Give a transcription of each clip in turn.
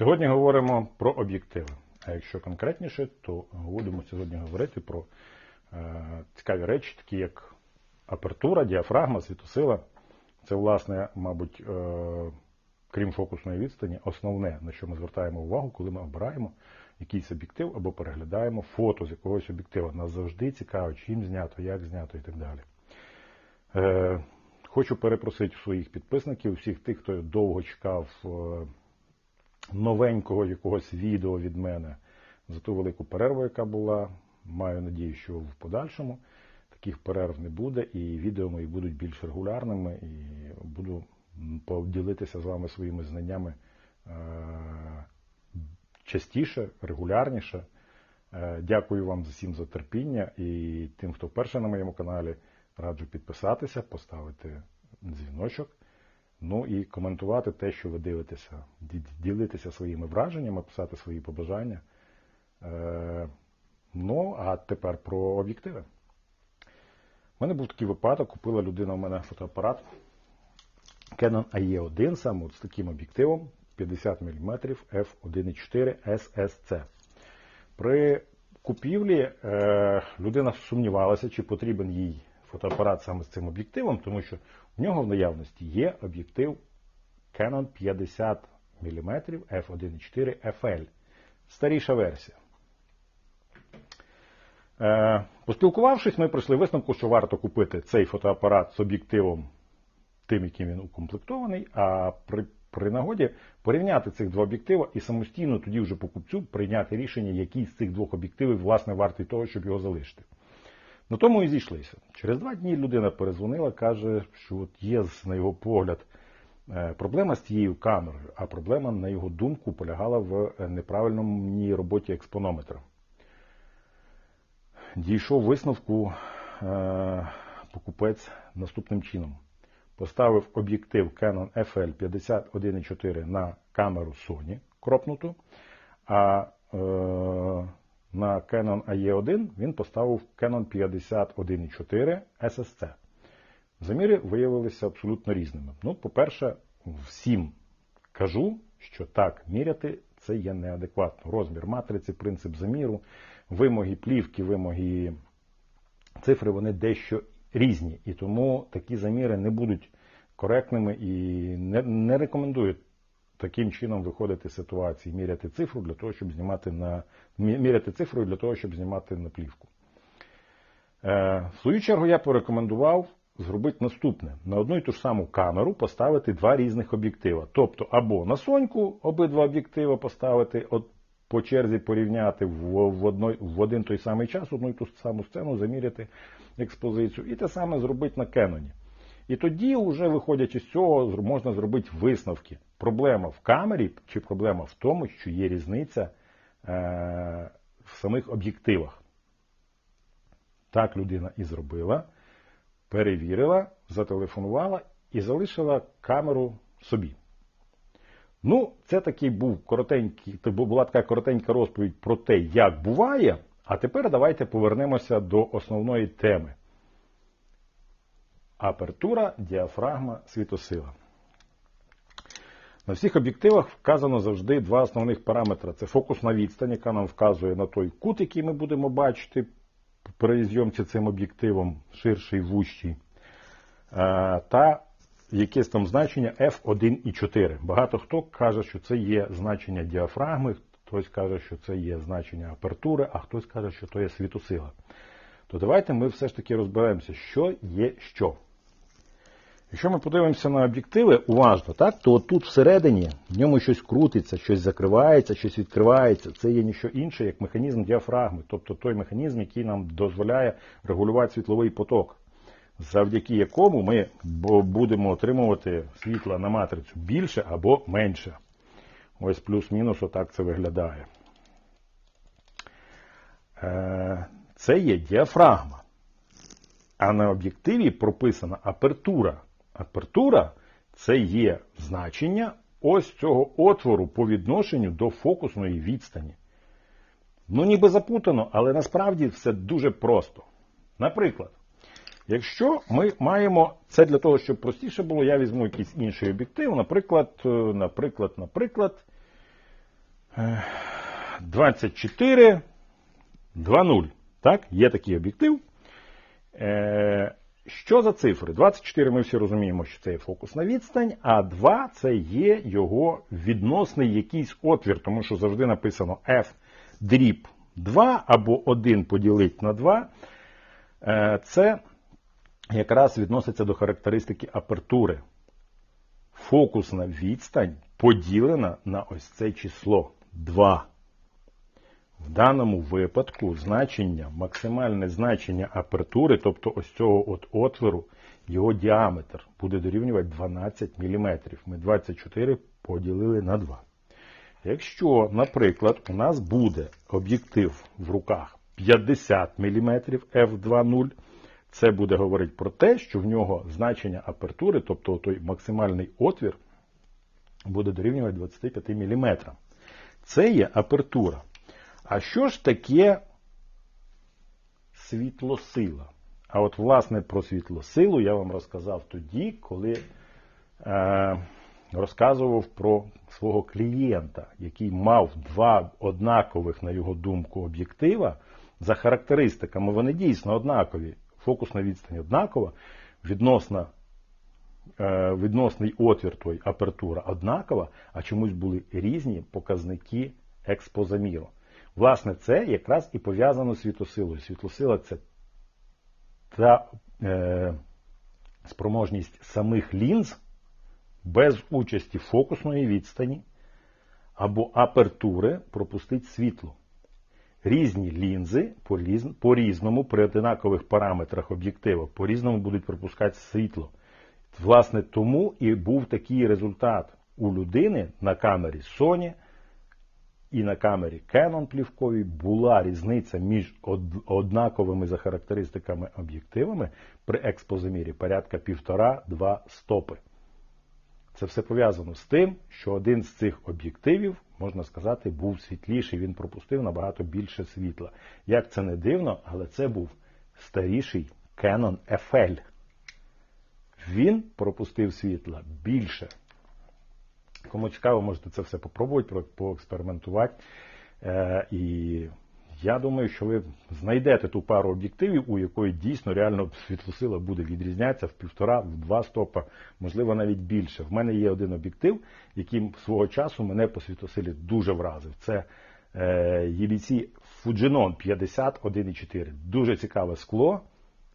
Сьогодні говоримо про об'єктиви. А якщо конкретніше, то будемо сьогодні говорити про е, цікаві речі, такі як апертура, діафрагма, світосила. Це, власне, мабуть, е, крім фокусної відстані, основне, на що ми звертаємо увагу, коли ми обираємо якийсь об'єктив або переглядаємо фото з якогось об'єктива. Нас завжди цікаво, чим знято, як знято і так далі. Е, Хочу перепросити своїх підписників, всіх тих, хто довго чекав новенького якогось відео від мене за ту велику перерву, яка була. Маю надію, що в подальшому таких перерв не буде, і відео мої будуть більш регулярними, і буду поділитися з вами своїми знаннями е, частіше, регулярніше. Е, Дякую вам всім за терпіння і тим, хто вперше на моєму каналі, раджу підписатися, поставити дзвіночок. Ну і коментувати те, що ви дивитеся, ділитися своїми враженнями, писати свої побажання. Е, ну, а тепер про об'єктиви. У мене був такий випадок, купила людина в мене фотоапарат Canon AE1 саме от з таким об'єктивом 50 мм f1.4 SSC. При купівлі е, людина сумнівалася, чи потрібен їй фотоапарат саме з цим об'єктивом, тому що в нього в наявності є об'єктив Canon 50 мм f1.4 FL. Старіша версія. Е, Поспілкувавшись, ми прийшли висновку, що варто купити цей фотоапарат з об'єктивом тим, яким він укомплектований, а при, при нагоді порівняти цих два об'єктива і самостійно тоді вже покупцю прийняти рішення, який з цих двох об'єктивів власне вартий того, щоб його залишити. На тому і зійшлися. Через два дні людина перезвонила, каже, що от є, на його погляд, е, проблема з цією камерою, а проблема, на його думку, полягала в неправильній роботі експонометра. Дійшов висновку е, покупець наступним чином. Поставив об'єктив Canon FL 51.4 на камеру Sony кропнуту, а е, на Canon AE1 він поставив Canon 51.4 SSC. Заміри виявилися абсолютно різними. Ну, по-перше, всім кажу, що так міряти це є неадекватно. Розмір матриці, принцип заміру, вимоги плівки, вимоги цифри, вони дещо різні. І тому такі заміри не будуть коректними і не, не рекомендую таким чином виходити з ситуації, міряти цифру для того, щоб знімати на міряти цифрою для того, щоб знімати на плівку. Е, в свою чергу я порекомендував зробити наступне: на одну і ту ж саму камеру поставити два різних об'єктива. Тобто, або на соньку обидва об'єктива поставити, от по черзі порівняти в, в, одной, в один той самий час, одну і ту саму сцену, заміряти експозицію, і те саме зробити на Кеноні. І тоді, вже виходячи з цього, можна зробити висновки. Проблема в камері чи проблема в тому, що є різниця е, в самих об'єктивах. Так людина і зробила, перевірила, зателефонувала і залишила камеру собі. Ну, це такий був коротенький, була така коротенька розповідь про те, як буває. А тепер давайте повернемося до основної теми. Апертура, діафрагма, світосила. На всіх об'єктивах вказано завжди два основних параметри. Це фокусна відстань, яка нам вказує на той кут, який ми будемо бачити при зйомці цим об'єктивом, ширший, вущий. Е, Та якесь там значення F1,4. Багато хто каже, що це є значення діафрагми, хтось каже, що це є значення апертури, а хтось каже, що це є світосила. То давайте ми все ж таки розберемося, що є що. Якщо ми подивимося на об'єктиви уважно, так, то тут всередині в ньому щось крутиться, щось закривається, щось відкривається. Це є ніщо інше, як механізм діафрагми, тобто той механізм, який нам дозволяє регулювати світловий поток, завдяки якому ми будемо отримувати світла на матрицю більше або менше. Ось плюс-мінус отак це виглядає. Е, Це є діафрагма. А на об'єктиві прописана апертура. Апертура це є значення ось цього отвору по відношенню до фокусної відстані. Ну, ніби запутано, але насправді все дуже просто. Наприклад, якщо ми маємо це для того, щоб простіше було, я візьму якийсь інший об'єктив, наприклад, е, наприклад, наприклад, Е, 24 2.0. Так, є такий об'єктив. Що за цифри? 24 ми всі розуміємо, що це є фокусна відстань, а 2 це є його відносний якийсь отвір, тому що завжди написано F дріб 2 або 1 поділить на 2. Е, це якраз відноситься до характеристики апертури. Фокусна відстань поділена на ось це число 2. В даному випадку значення, максимальне значення апертури, тобто ось цього от отвору, його діаметр буде дорівнювати 12 мм. Ми 24 поділили на 2. Якщо, наприклад, у нас буде об'єктив в руках 50 мм f2.0, це буде говорити про те, що в нього значення апертури, тобто той максимальний отвір, буде дорівнювати 25 мм. Це є апертура. А що ж таке світлосила? А от, власне, про світлосилу я вам розказав тоді, коли е, розказував про свого клієнта, який мав два однакових, на його думку, об'єктива. За характеристиками вони дійсно однакові. Фокусна відстань однакова, відносна, е, відносний отвір той апертура однакова, а чомусь були різні показники експозаміру. Власне, це якраз і пов'язано з світлосилою. Світлосила це та е, спроможність самих лінз без участі фокусної відстані або апертури пропустити світло. Різні лінзи по різному при одинакових параметрах об'єктива по різному будуть пропускати світло. Власне, тому і був такий результат у людини на камері Sony і на камері Canon плівковій була різниця між однаковими за характеристиками об'єктивами при експозамірі порядка 1,5-2 стопи. Це все пов'язано з тим, що один з цих об'єктивів, можна сказати, був світліший, він пропустив набагато більше світла. Як це не дивно, але це був старіший Canon FL. Він пропустив світла більше. Кому цікаво, можете це все попробувати, поекспериментувати. Е, і я думаю, що ви знайдете ту пару об'єктивів, у якої дійсно реально світлосила буде відрізнятися в півтора, в два стопа, можливо, навіть більше. В мене є один об'єктив, який свого часу мене по світлосилі дуже вразив. Це EBC Fujinon 50-1.4. Дуже цікаве скло,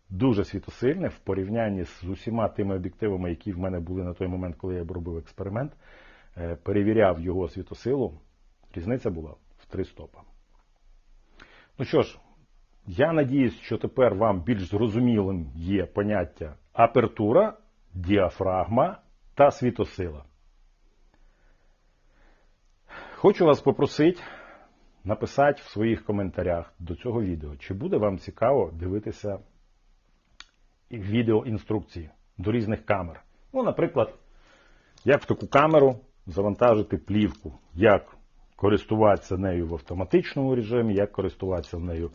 дуже світосильне в порівнянні з усіма тими об'єктивами, які в мене були на той момент, коли я робив експеримент. Е, перевіряв його світосилу, різниця була в три стопа. Ну що ж, я надіюсь, що тепер вам більш зрозумілим є поняття апертура, діафрагма та світосила. Хочу вас попросити написати в своїх коментарях до цього відео, чи буде вам цікаво дивитися відеоінструкції до різних камер. Ну, наприклад, як в таку камеру завантажити плівку, як користуватися нею в автоматичному режимі, як користуватися нею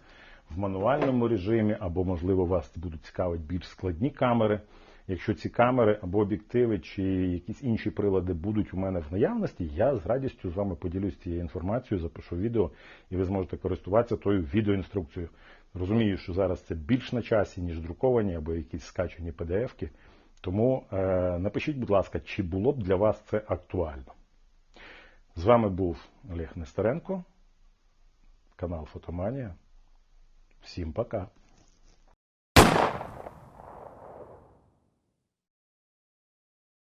в мануальному режимі, або, можливо, вас будуть цікавити більш складні камери. Якщо ці камери або об'єктиви чи якісь інші прилади будуть у мене в наявності, я з радістю з вами поділюсь цією інформацією, запишу відео, і ви зможете користуватися тою відеоінструкцією. Розумію, що зараз це більш на часі, ніж друковані або якісь скачані PDF-ки. Тому е, напишіть, будь ласка, чи було б для вас це актуально. З вами був Олег Нестеренко, канал Фотоманія. Всім пока.